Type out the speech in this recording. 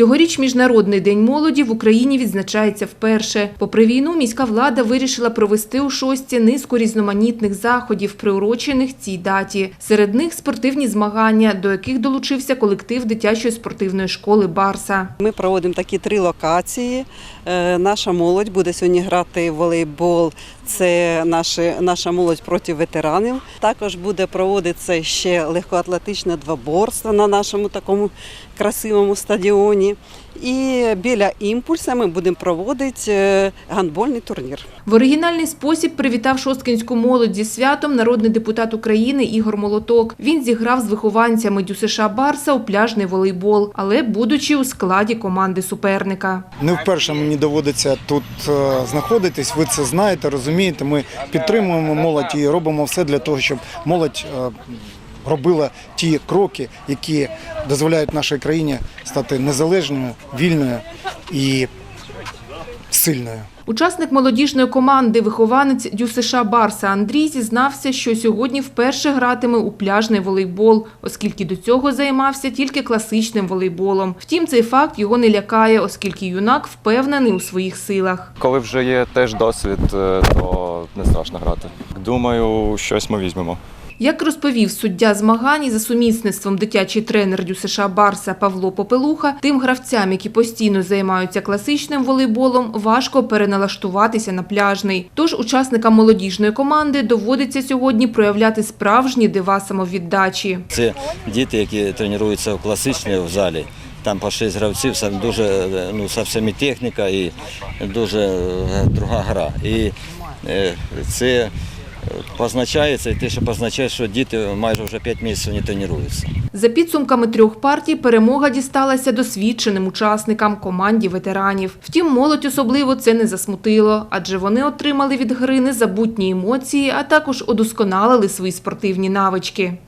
Цьогоріч Міжнародний день молоді в Україні відзначається вперше. Попри війну, міська влада вирішила провести у шості низку різноманітних заходів, приурочених цій даті. Серед них спортивні змагання, до яких долучився колектив дитячої спортивної школи Барса. Ми проводимо такі три локації. Е, Наша молодь буде сьогодні грати в волейбол. Це наша молодь проти ветеранів. Також буде проводитися ще легкоатлетичне двоборство на нашому такому красивому стадіоні. І біля імпульса ми будемо проводити е, гандбольний турнір. В оригінальний спосіб привітав шосткинську молодь зі святом народний депутат України Ігор Молоток. Він зіграв з вихованцями ДЮСШ Барса у пляжний волейбол, але будучи у складі команди суперника. Не вперше мені доводиться тут е, знаходитись. Ви це знаєте, розумієте. Ми підтримуємо молодь і робимо все для того, щоб молодь е, робила ті кроки, які дозволяють нашій країні стати незалежною, вільною і сильною. Учасник молодіжної команди, вихованець ДЮСШ Барса Андрій зізнався, що сьогодні вперше гратиме у пляжний волейбол, оскільки до цього займався тільки класичним волейболом. Втім, цей факт його не лякає, оскільки юнак впевнений у своїх силах. Коли вже є теж досвід, е, то не страшно грати. Думаю, щось ми візьмемо. Як розповів суддя змагань і за сумісництвом дитячий тренер ДЮСШ Барса Павло Попелуха, тим гравцям, які постійно займаються класичним волейболом, важко переналаштуватися на пляжний. Тож учасникам молодіжної команди доводиться сьогодні проявляти справжні дива самовіддачі. Це діти, які тренуються в класичній в залі. Там по шість гравців, дуже ну, зовсім і техніка і дуже е, друга гра. І е, це позначається, і те, що позначає, що діти майже вже 5 місяців не тренуються. За підсумками трьох партій перемога дісталася досвідченим учасникам команді ветеранів. Втім, молодь особливо це не засмутило, адже вони отримали від гри незабутні емоції, а також удосконалили свої спортивні навички.